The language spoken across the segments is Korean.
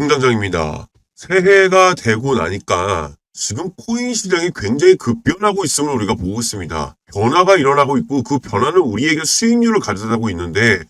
공장장입니다. 새해가 되고 나니까 지금 코인 시장이 굉장히 급변하고 있음을 우리가 보고 있습니다. 변화가 일어나고 있고 그 변화는 우리에게 수익률을 가져다고 있는데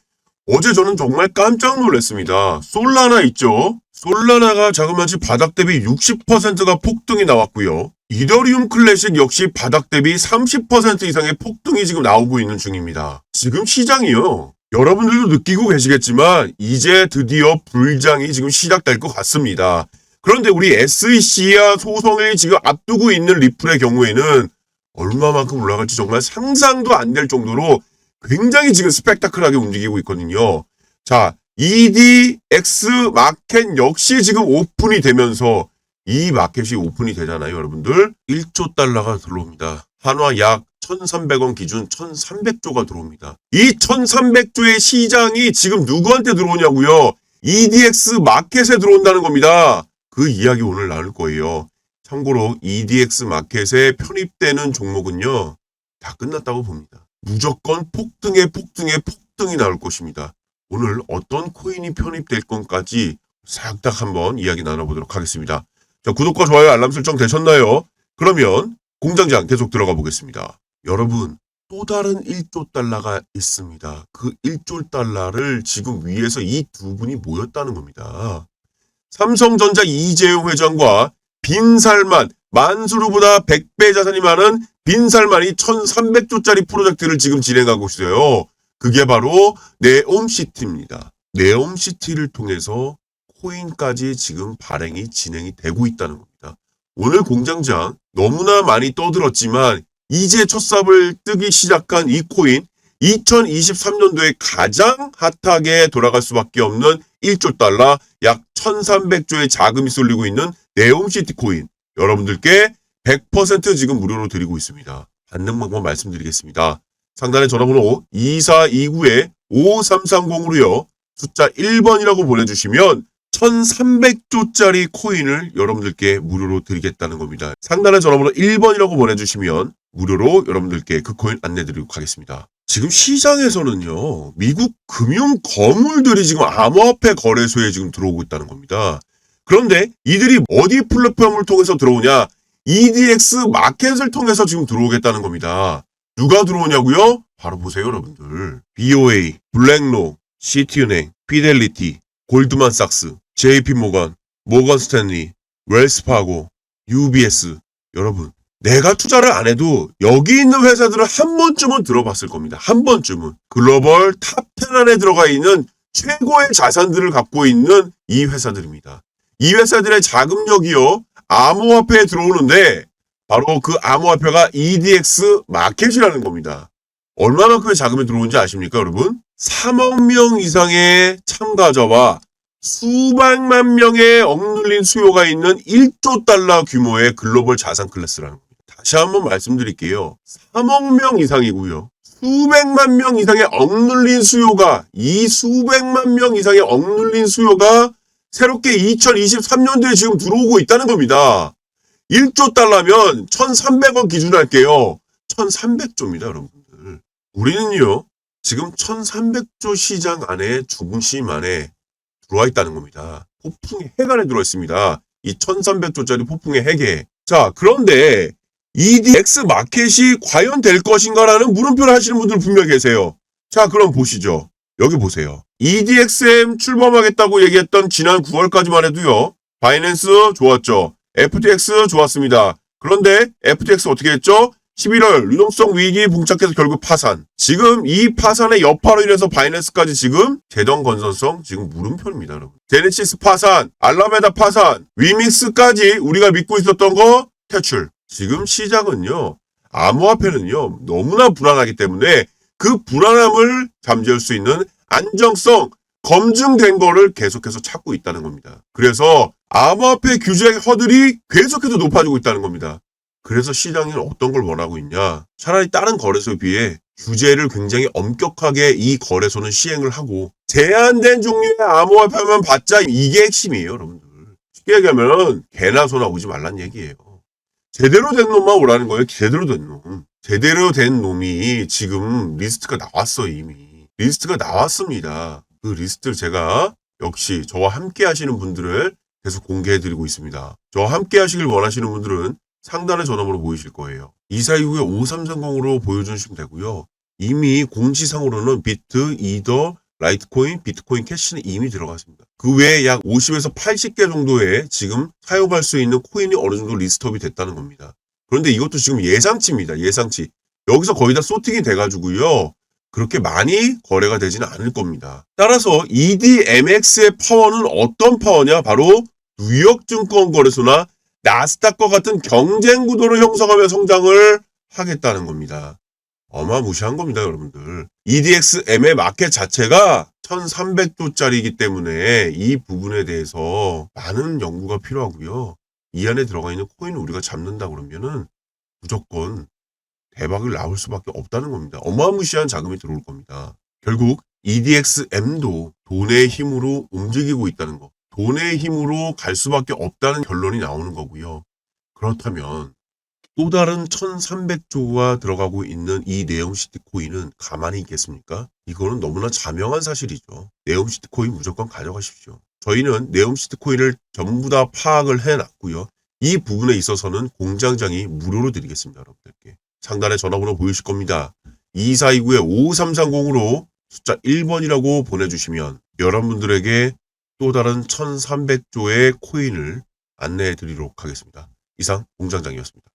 어제 저는 정말 깜짝 놀랐습니다. 솔라나 있죠? 솔라나가 자그마치 바닥 대비 60%가 폭등이 나왔고요. 이더리움 클래식 역시 바닥 대비 30% 이상의 폭등이 지금 나오고 있는 중입니다. 지금 시장이요. 여러분들도 느끼고 계시겠지만 이제 드디어 불장이 지금 시작될 것 같습니다. 그런데 우리 SEC와 소송을 지금 앞두고 있는 리플의 경우에는 얼마만큼 올라갈지 정말 상상도 안 될 정도로 굉장히 지금 스펙타클하게 움직이고 있거든요. 자, EDX 마켓 역시 지금 오픈이 되면서 이 마켓이 오픈이 되잖아요, 여러분들. 1조 달러가 들어옵니다. 한화 약 1,300원 기준 1,300조가 들어옵니다. 이 1,300조의 시장이 지금 누구한테 들어오냐고요? EDX 마켓에 들어온다는 겁니다. 그 이야기 오늘 나눌 거예요. 참고로 EDX 마켓에 편입되는 종목은요. 다 끝났다고 봅니다. 무조건 폭등에 폭등에 폭등이 나올 것입니다. 오늘 어떤 코인이 편입될 건까지 싹 다 한번 이야기 나눠보도록 하겠습니다. 자, 구독과 좋아요, 알람 설정 되셨나요? 그러면 공장장 계속 들어가 보겠습니다. 여러분, 또 다른 1조 달러가 있습니다. 그 1조 달러를 지금 위에서 이 두 분이 모였다는 겁니다. 삼성전자 이재용 회장과 빈살만, 만수르보다 100배 자산이 많은 빈살만이 1300조짜리 프로젝트를 지금 진행하고 있어요. 그게 바로 네옴시티입니다. 네옴시티를 통해서 코인까지 지금 발행이 진행이 되고 있다는 겁니다. 오늘 공장장 너무나 많이 떠들었지만 이제 첫삽을 뜨기 시작한 이 코인 2023년도에 가장 핫하게 돌아갈 수밖에 없는 1조 달러 약 1300조의 자금이 쏠리고 있는 네옴시티 코인 여러분들께 100% 지금 무료로 드리고 있습니다. 받는 방법 말씀드리겠습니다. 상단에 전화번호 2429-5330으로요. 숫자 1번이라고 보내주시면 1300조짜리 코인을 여러분들께 무료로 드리겠다는 겁니다. 상단에 전화번호 1번이라고 보내주시면 무료로 여러분들께 그 코인 안내드리고 가겠습니다. 지금 시장에서는요, 미국 금융 거물들이 지금 암호화폐 거래소에 지금 들어오고 있다는 겁니다. 그런데 이들이 어디 플랫폼을 통해서 들어오냐? EDX 마켓을 통해서 지금 들어오겠다는 겁니다. 누가 들어오냐고요? 바로 보세요, 여러분들. BOA, 블랙로, 시티은행, 피델리티, 골드만삭스, JP모건, 모건 스탠리, 웰스파고, UBS. 여러분, 내가 투자를 안 해도 여기 있는 회사들을 한 번쯤은 들어봤을 겁니다. 한 번쯤은. 글로벌 탑10 안에 들어가 있는 최고의 자산들을 갖고 있는 이 회사들입니다. 이 회사들의 자금력이요, 암호화폐에 들어오는데, 바로 그 암호화폐가 EDX 마켓이라는 겁니다. 얼마만큼의 자금이 들어오는지 아십니까, 여러분? 3억 명 이상의 참가자와 수백만 명의 억눌린 수요가 있는 1조 달러 규모의 글로벌 자산 클래스라는 겁니다. 다시 한번 말씀드릴게요. 3억 명 이상이고요. 수백만 명 이상의 억눌린 수요가 이 수백만 명 이상의 억눌린 수요가 새롭게 2023년도에 지금 들어오고 있다는 겁니다. 1조 달러면 1,300원 기준 할게요. 1,300조입니다, 여러분들. 우리는요, 지금 1,300조 시장 안에 중심 안에 들어와 있다는 겁니다. 폭풍의 핵 안에 들어 있습니다. 이 1,300조짜리 폭풍의 핵에. 자, 그런데 EDX 마켓이 과연 될 것인가라는 물음표를 하시는 분들 분명 계세요. 자, 그럼 보시죠. 여기 보세요. EDXM 출범하겠다고 얘기했던 지난 9월까지만 해도요. 바이낸스 좋았죠. FTX 좋았습니다. 그런데 FTX 어떻게 했죠? 11월 유동성 위기 봉착해서 결국 파산. 지금 이 파산의 여파로 인해서 바이낸스까지 지금 재정 건전성 지금 물음표입니다, 여러분. 제네시스 파산, 알라메다 파산, 위믹스까지 우리가 믿고 있었던 거 퇴출. 지금 시장은요. 암호화폐는요. 너무나 불안하기 때문에 그 불안함을 잠재울 수 있는 안정성, 검증된 거를 계속해서 찾고 있다는 겁니다. 그래서 암호화폐 규제 허들이 계속해서 높아지고 있다는 겁니다. 그래서 시장이 어떤 걸 원하고 있냐? 차라리 다른 거래소에 비해 규제를 굉장히 엄격하게 이 거래소는 시행을 하고 제한된 종류의 암호화폐만 받자 이게 핵심이에요, 여러분들. 쉽게 얘기하면 개나 소나 오지 말란 얘기예요. 제대로 된 놈만 오라는 거예요. 제대로 된 놈. 제대로 된 놈이 지금 리스트가 나왔어 이미. 리스트가 나왔습니다. 그 리스트를 제가 역시 저와 함께 하시는 분들을 계속 공개해 드리고 있습니다. 저와 함께 하시길 원하시는 분들은 상단의 전화번호 보이실 거예요. 2429에 5330으로 보여주시면 되고요. 이미 공지상으로는 비트, 이더, 라이트코인, 비트코인 캐시는 이미 들어갔습니다. 그 외에 약 50에서 80개 정도의 지금 사용할 수 있는 코인이 어느 정도 리스트업이 됐다는 겁니다. 그런데 이것도 지금 예상치입니다. 예상치. 여기서 거의 다 소팅이 돼가지고요. 그렇게 많이 거래가 되지는 않을 겁니다. 따라서 EDMX의 파워는 어떤 파워냐? 바로 뉴욕증권거래소나 나스닥과 같은 경쟁 구도를 형성하며 성장을 하겠다는 겁니다. 어마무시한 겁니다, 여러분들. EDXM의 마켓 자체가 1300조짜리이기 때문에 이 부분에 대해서 많은 연구가 필요하고요. 이 안에 들어가 있는 코인을 우리가 잡는다 그러면은 무조건 대박을 나올 수밖에 없다는 겁니다. 어마무시한 자금이 들어올 겁니다. 결국 EDXM도 돈의 힘으로 움직이고 있다는 거. 돈의 힘으로 갈 수밖에 없다는 결론이 나오는 거고요. 그렇다면 또 다른 1300조가 들어가고 있는 이 네옴시티 코인은 가만히 있겠습니까? 이거는 너무나 자명한 사실이죠. 네옴시티 코인 무조건 가져가십시오. 저희는 네옴시티 코인을 전부 다 파악을 해놨고요. 이 부분에 있어서는 공장장이 무료로 드리겠습니다. 여러분들께. 상단에 전화번호 보이실 겁니다. 2429에 5330으로 숫자 1번이라고 보내주시면 여러분들에게 또 다른 1300조의 코인을 안내해 드리도록 하겠습니다. 이상 공장장이었습니다.